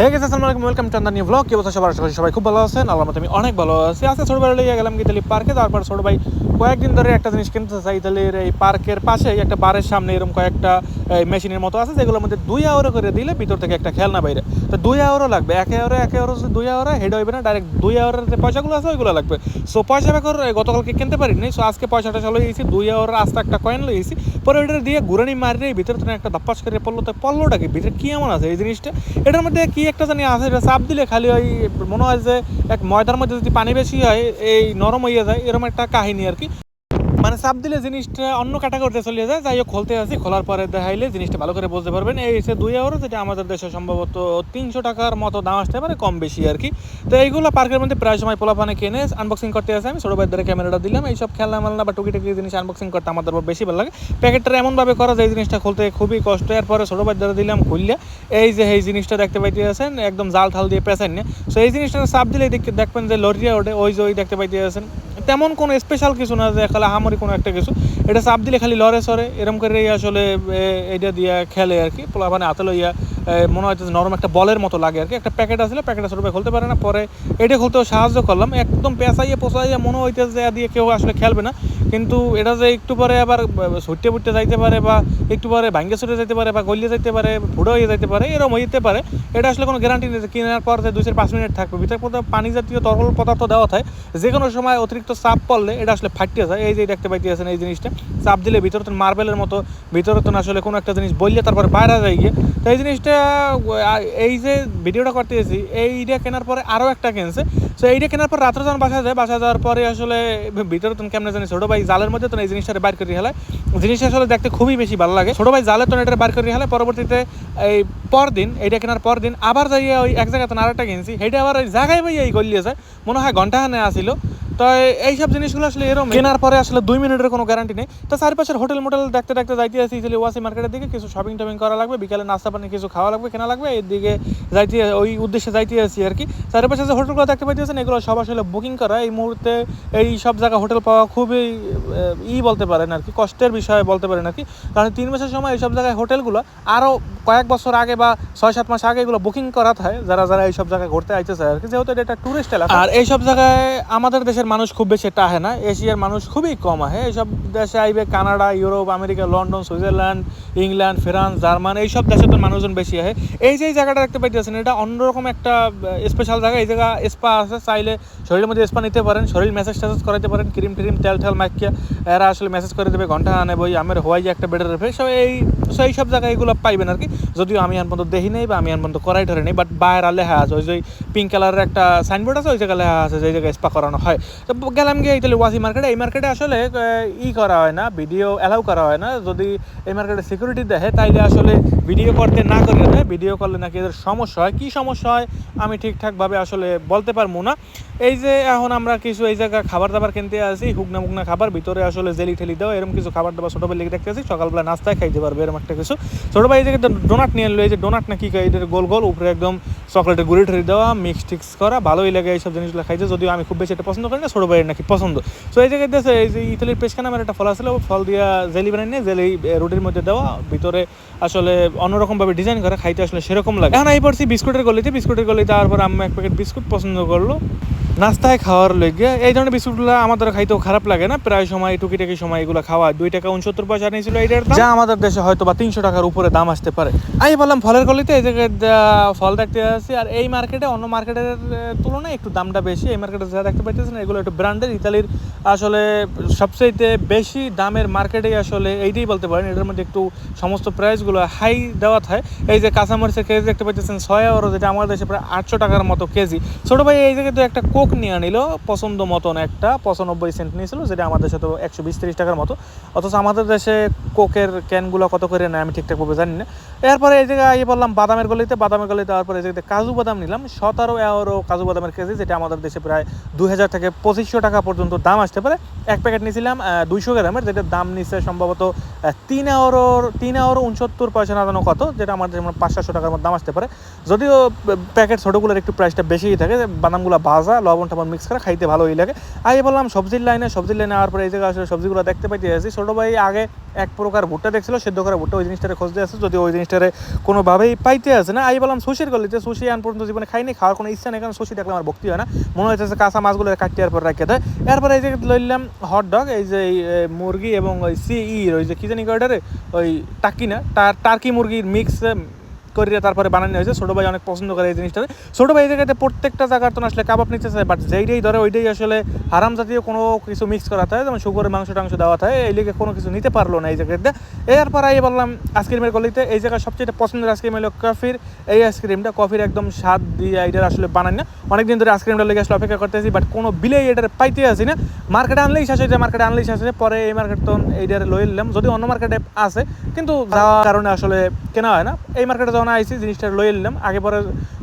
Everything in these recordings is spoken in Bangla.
হে গেছে আসসালামু আলাইকুম ওয়েলকাম আন্দার ব্লগ কি অবস্থা সবার? আশা করি সবাই খুব ভালো আছেন। আল্লাহ মতো আমি অনেক ভালো আছি। আজকে ছোট ভাই লিয়ে গেলাম গিতালি পার্কে তারপর ছোট ভাই কয়েকদিন ধরে একটা জিনিস কিনতে চাই ইতালির এই পার্কের পাশেই একটা বারের সামনে এরকম কয়েকটা মেশিনের মতো আছে, যেগুলোর মধ্যে দুই আওয়ারও করে দিলে ভিতর থেকে একটা খেলনা বাইরে। তো দুই আওয়ারও লাগবে। এক আওয়ারে এক আওয়ারও দুই আওয়ারে হেড হইবে না ডাইরেক্ট দুই আওয়ারের যে পয়সাগুলো আছে, ওইগুলো লাগবে। সো পয়সা বেকর গতকালকে কিনতে পারিনি। সো আজকে পয়সাটা চালু গেছি দুই আওয়ার আস্তে একটা কয়েন লইছি পরে ওইটা দিয়ে ঘুরানি মারি ভিতরে একটা ধাপ্পাস করে পড়ল। তো পড়লোটা কি? ভিতরে কি এমন আছে এই জিনিসটা? এটার মধ্যে কি একটা জানি আছে চাপ দিলে খালি ওই মনে হয় যে এক ময়দার মধ্যে যদি পানি বেশি হয়, এই নরম হয়ে যায় এরকম একটা কাহিনী আর কি। মানে চাপ দিলে জিনিসটা অন্য ক্যাটাগরিতে চলে যায়। যাই হোক, খুলতে আসি, খোলার পরে দেখাইলে জিনিসটা ভালো করে বুঝতে পারবেন। এই হচ্ছে দুই আওয়ার যেটা আমাদের দেশে সম্ভবত তিনশো টাকার মতো দাম আসতে পারে, কম বেশি আর কি। তো এইগুলো পার্কের মধ্যে প্রায় সময় পোলাপানে কিনে আনবক্সিং করতে আসে আমি। ছোটো ভাইদের ক্যামেরাটা দিলাম। এইসব খেলনা মালনা বা টুকি টুকি জিনিস আনবক্সিং করতে আমাদের বেশি ভালো লাগে। প্যাকেটটা এমনভাবে করা যায়, এই জিনিসটা খুলতে খুবই কষ্ট। এরপরে ছোটো ভাইদের দিলাম, খুললে এই যে, এই জিনিসটা দেখতে পাইতে আছেন একদম জাল ঠাল দিয়ে পেঁচান না সো এই জিনিসটা চাপ দিলে দেখ- দেখবেন যে লরিয়া ওঠে, ওই যে ওই দেখতে পাইতে আছেন তেমন কোনো স্পেশাল কিছু না যে খালি হামারি কোনো একটা কিছু। এটা চাপ দিলে খালি লড়ে সরে এরম করে আসলে এটা দিয়ে খেলে আর কি। মানে হাতে লইয়া মনে হয় নরম একটা বলের মতো লাগে আর কি। একটা প্যাকেট আসলে প্যাকেট আসলে খুলতে পারে না। পরে এটা খুলতেও সাহায্য করলাম। একদম পেঁচাইয়ে, পোচাইয়া মনে হইতেছে যে দিয়ে কেউ আসলে খেলবে না। কিন্তু এটা যে একটু পরে আবার ছুটতে ফুটতে যাইতে পারে বা একটু পরে ভাঙ্গে ছুটে যেতে পারে বা গলিয়ে যেতে পারে, ফুটো হয়ে যেতে পারে, এরকম হইতে পারে। এটা আসলে কোনো গ্যারান্টি নেই কেনার পর যে দুই চার পাঁচ মিনিট থাকবে। ভিতরে কোথাও পানি জাতীয় তরল পদার্থ দেওয়া থাকে, যে কোনো সময় অতিরিক্ত চাপ পড়লে এটা আসলে ফাটিয়ে যায়। এই যে দেখতে পাইতে আছেন এই জিনিসটা। চাপ দিলে ভিতরে তো মার্বেলের মতো, ভিতরে তো আসলে কোনো একটা জিনিস বললে তারপরে বাইরে যায় গিয়ে। তো এই জিনিসটা এই যে ভিডিওটা করতে এসেছি এইটা কেনার পরে আরও একটা কিনছে। তো এইটা কেনার পর রাত্রে যখন বাসা যায় বাসা যাওয়ার পরে আসলে ভিতরে তুমি কেমন জানি ছোটো ভাই জালের মধ্যে তো এই জিনিসটা বাইর করে হেলায় জিনিসটা আসলে দেখতে খুবই বেশি ভালো লাগে। ছোটো ভাই জালে তো এটা বাইর করে হেলায় পরবর্তীতে এই পরদিন, এইটা কেনার পরদিন আবার যাইয়া ওই এক জায়গায় তো আরেকটা কিনছি। সেইটা আবার ওই জায়গায় ভাই এই গলিয়েছে মনে হয় ঘণ্টা হানে আসিল। তো এইসব জিনিসগুলো আসলে এরকম কেনার পরে আসলে দুই মিনিটের কোনো গ্যারান্টি নেই। তো চারপাশের হোটেল মোটেল দেখতে দেখতে যাইতে আসি তাহলে ওয়াসি মার্কেটের দিকে কিছু শপিং টপিং করা লাগবে বিকালে নাস্তা পানি কিছু খাওয়া লাগবে কেনা লাগবে এর দিকে যাইতে ওই উদ্দেশ্যে যাইতে আসি আর কি। চারপাশে যে হোটেলগুলো দেখতে পাইতেছেন এগুলো সব আসলে বুকিং করা। এই মুহূর্তে এই সব জায়গা হোটেল পাওয়া খুবই ই বলতে পারেন আর কি কষ্টের বিষয় বলতে পারেন আর কি। কারণ তিন মাসের সময় এইসব জায়গায় হোটেলগুলো আরও কয়েক বছর আগে বা ছয় সাত মাস আগে এগুলো বুকিং করা হয় যারা যারা এইসব জায়গায় ঘুরতে আইতেছে আর কি যেহেতু এটা টুরিস্ট এলাকা। আর এইসব জায়গায় আমাদের দেশের মানুষ খুব বেশি আহে না, এশিয়ার মানুষ খুবই কম আহে। এইসব দেশে আইবে Canada, Europe, America, London, Switzerland, England, France, German, এইসব দেশে তো মানুষজন বেশি আহে। এই যে জায়গাটা দেখতে পাইতেছেন, এটা অন্যরকম একটা স্পেশাল জায়গা। এই জায়গা স্পা আছে, চাইলে শরীরের মধ্যে স্পা নিতে পারেন, শরীর ম্যাসেজ ট্যাসেজ করাতে পারেন ক্রিম ট্রিম, তেল টেল মাখিয়া এরা আসলে মেসেজ করে দেবে, ঘণ্টা আনে, বই, আমার হওয়াই যে একটা বেডের রেফে সব এই, সো এই সব জায়গায় এগুলো পাইবেন আর কি। যদিও আমি এখন পর্যন্ত দেখি নেই বা আমি এখন পর্যন্ত করাই ধরে নেই বাট বাইরে লেখা আছে, ওই যে পিঙ্ক কালারের একটা সাইনবোর্ড আছে, ওই জায়গায় লেখা আছে যে জায়গায় স্পা করানো হয়। তো গেলাম গিয়ে ইতালি ওয়াসি মার্কেটে। এই মার্কেটে আসলে ই করা হয় না, ভিডিও অ্যালাউ করা হয় না। যদি এই মার্কেটে সিকিউরিটি দেখে, তাইলে আসলে ভিডিও করতে না করে দেয়। ভিডিও করলে নাকি এদের সমস্যা হয়। কী সমস্যা হয়, আমি ঠিকঠাকভাবে আসলে বলতে পারব না। এই যে এখন আমরা কিছু এই জায়গায় খাবার দাবার কিনতে আসি হুকনা মুকনা খাবার, ভিতরে আসলে জেলি ঠেলি দেওয়া এরকম কিছু খাবার দাবার ছোটো দেখতে আসি। সকালবেলা নাস্তায় খাইতে পারবে এরকম একটা কিছু। ছোটো ভাই এই জায়গায় ডোনাট নিয়ে এলো, এই যে ডোনাট না কি, এদের গোল গোল, উপরে একদম চকলেটের গুড়ি ঠেরি দেওয়া মিক্স টিক্স করা, ভালোই লাগে এইসব জিনিসগুলো খাইছে যদিও আমি খুব বেশি এটা পছন্দ করি না, ছোটো ভাইয়ের নাকি পছন্দ। সো এই জায়গায় দেশে এই যে ইতালির পেশকা আমার একটা ফল আসলে ফল দিয়া জেলি বানিয়ে নিয়ে জেলি রুটির মধ্যে দেওয়া, ভিতরে আসলে অন্যরকমভাবে ডিজাইন করা, খাইতে আসলে সেরকম লাগে। এখন এই পড়ছি বিস্কুটের গলিতে বিস্কুটের গলিতে তারপর আমি এক প্যাকেট বিস্কুট পছন্দ করল। নাস্তায় খাওয়ার লেগে এই ধরনের বিস্কুটগুলো আমাদের খাইতেও খারাপ লাগে না। প্রায় সময় টুকিটাকি সময় এগুলো খাওয়া দুই টাকা উনসত্তর পয়সা নিয়েছিল এইটার যা আমাদের দেশে হয়তো বা তিনশো টাকার উপরে দাম আসতে পারে। আমি বললাম, ফলের গলিতে এই জায়গায় ফল দেখতে আসছি, আর এই মার্কেটে অন্য মার্কেটের তুলনায় একটু দামটা বেশি। এই মার্কেটে যা দেখতে পাইতেছেন, এগুলো একটু ব্র্যান্ডের ইতালির আসলে সবচেয়ে বেশি দামের মার্কেটেই আসলে এইটাই বলতে পারেন। এটার মধ্যে একটু সমস্ত প্রাইসগুলো হাই দেওয়া থাকে। এই যে কাঁচামরিচের কেজি দেখতে পাইতেছেন, ছয় এগারো যেটা আমাদের দেশে প্রায় আটশো টাকার মতো কেজি। ছোটো ভাই, এই জায়গায় তো একটা কোক নিয়ে নিল পছন্দ মতন একটা, পঁচানব্বই সেন্ট নিয়েছিল, যেটা আমাদের তো একশো বিশ তিরিশ টাকার মতো। অথচ আমাদের দেশে কোকের ক্যানগুলো কত করে নেয়, আমি ঠিকঠাকভাবে জানি না। এরপরে এই জায়গায় ইয়ে বললাম বাদামের গলিতে বাদামের গলিতে তারপরে এই জায়গাতে কাজু বাদাম নিলাম। সতেরো এগারো কাজু বাদামের কেজি, যেটা আমাদের দেশে প্রায় দুই হাজার থেকে পঁচিশশো টাকা পর্যন্ত দাম আসতে পারে। এক প্যাকেট নিয়েছিলাম দুইশো গ্রামের, যেটার দাম নিচ্ছে সম্ভবত তিন আওয়ারোর তিন আওয়ার উনসত্তর পয়সা না জানো কত, যেটা আমাদের যেমন পাঁচ টাকার মতো দাম আসতে পারে। যদিও প্যাকেট ছোটোগুলোর একটু প্রাইসটা বেশিই থাকে, বাদামগুলো ভাজা লবণ টবণ মিক্স করে খাইতে ভালোই লাগে। আগে বললাম, সবজির লাইনে সবজির লাইনে আওয়ার পরে এই জায়গায় আসলে সবজিগুলো দেখতে পাইতে আছি ছোটো ভাই আগে এক প্রকার ভুট্টা দেখছিল, সেদ্ধ করে ভুট্টা ওই জিনিসটারে খুঁজতে আছে যদি ওই জিনিসটারে কোনোভাবেই পাইতে আসে না আমি বললাম সুশির গলিতে, সুশি আন পর্যন্ত জীবনে খাইনি, খাওয়ার কোনো ইচ্ছা নেই, কারণ সুশি দেখলে আমার ভক্তি হয় না। মনে হচ্ছে কাঁচা মাছগুলো কাটিয়ে পর রাখতে দেয়। এরপরে এই যে লইলাম হট ডগ এই যে মুরগি এবং ওই সি ই ওই যে কি জানি ওই টাকি না টার টার্কি মুরগির মিক্স করিয়ে তারপরে বানানো হয়েছে। ছোটো ভাই অনেক পছন্দ করে এই জিনিসটা ছোটো ভাই জায়গাতে প্রত্যেকটা জায়গার তো আসলে কাবাব নিতে চায় বাট যেইটাই ধরে ওইটাই আসলে হারাম জাতীয় কোনো কিছু মিক্স করা হয় যেমন শুকরের মাংস, টাংস দেওয়া হয় এই লিগে কোনো কিছু নিতে পারল না এই জায়গাতে এরপর আমি বললাম আইসক্রিমের গলিতে, এই জায়গায় সবচেয়ে পছন্দের আইসক্রিম হলো কফির এই আইসক্রিমটা কফির একদম স্বাদ দিয়ে এটার আসলে বানাই না। অনেকদিন ধরে আইসক্রিমটা লেগে আসলে অপেক্ষা করতেছি বাট কোনো বিলেই এটার পাইতে আসি না। মার্কেটে আনলেই শেষ হয়ে যায় মার্কেটে আনলেই শেষ হয়ে যায়। পরে এই মার্কেট তো এইটার লই নিলাম। যদি অন্য মার্কেটে আছে, কিন্তু যাওয়ার কারণে আসলে কেনা হয় না। এই মার্কেটে যখন আইসি জিনিসটা লই নিলাম। আগে পরে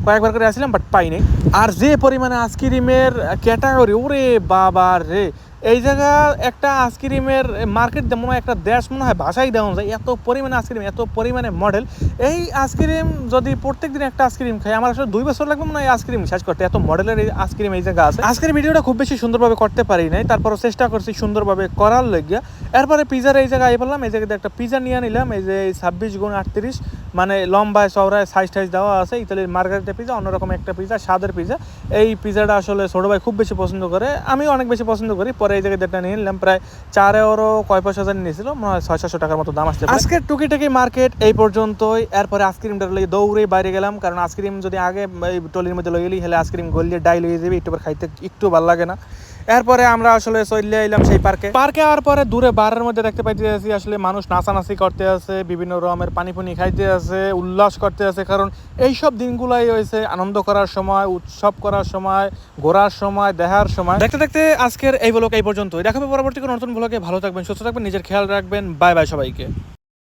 কয়েকবার করে আসছিলাম বাট পাইনি আর যে পরিমাণে আইসক্রিমের ক্যাটাগরি ওরে বাবা রে। এই জায়গা একটা আইসক্রিমের মার্কেট মনে হয় একটা দেশ, মনে হয় ভাষাই দেওয়া যায়। এত পরিমাণে আইসক্রিম, এত পরিমাণে মডেল এই আইসক্রিম যদি প্রত্যেক দিন একটা আইসক্রিম খাই, আমার আসলে দুই বছর লাগবে মনে হয় আইসক্রিম শেষ করতে। এত মডেলের এই আইসক্রিম এই জায়গা আছে। আজকের ভিডিওটা খুব বেশি সুন্দরভাবে করতে পারি নাই। তারপর চেষ্টা করছি সুন্দরভাবে করার লেগিয়া। এরপরে পিজার এই জায়গায় বললাম এই জায়গাতে একটা পিজা নিয়ে নিলাম। এই যে ছাব্বিশ গুণ আটত্রিশ। মানে লম্বায়, চওড়ায় সাইজ টাইজ দেওয়া আছে, ইতালির মার্গারিটা পিজা অন্যরকম একটা পিজা স্বাদের পিজা এই পিজাটা আসলে ছোটো ভাই খুব বেশি পছন্দ করে আমি অনেক বেশি পছন্দ করি, পরে এই জায়গায় যেটা নিয়ে নিলাম, প্রায় চার এরও কয় পয়সা জানি নিয়েছিল, মনে হয় ছয়, সাতশো টাকার মতো দাম আসছে আজকের টুকিটাকি মার্কেট এই পর্যন্তই, এরপরে আইসক্রিমটা লই দৌড়ে বাইরে গেলাম, কারণ আইসক্রিম যদি আগে টলির মধ্যে লই গেলি হলে আইসক্রিম গলিয়ে ডাই লইয়ে যাবে, একটু খাইতে একটু ভালো লাগে না। এরপরে আমরা আসলে চলে এলাম সেই পার্কে পার্কে আওয়ার পরে দূরে বারের মধ্যে দেখতে পাইতে আছি আসলে মানুষ নাচানাচি করতে আছে বিভিন্ন রকমের পানি পুনি খাইতে আছে উল্লাস করতে আছে কারণ এই সব দিনগুলাই হয়েছে আনন্দ করার সময় উৎসব করার সময় ঘোরার সময় দেখার সময়। দেখতে দেখতে আজকের এই ব্লগ এই পর্যন্তই। দেখাবে পরবর্তী কোনো নতুন ব্লগে ভালো থাকবেন সুস্থ থাকবেন নিজের খেয়াল রাখবেন। বাই বাই সবাইকে।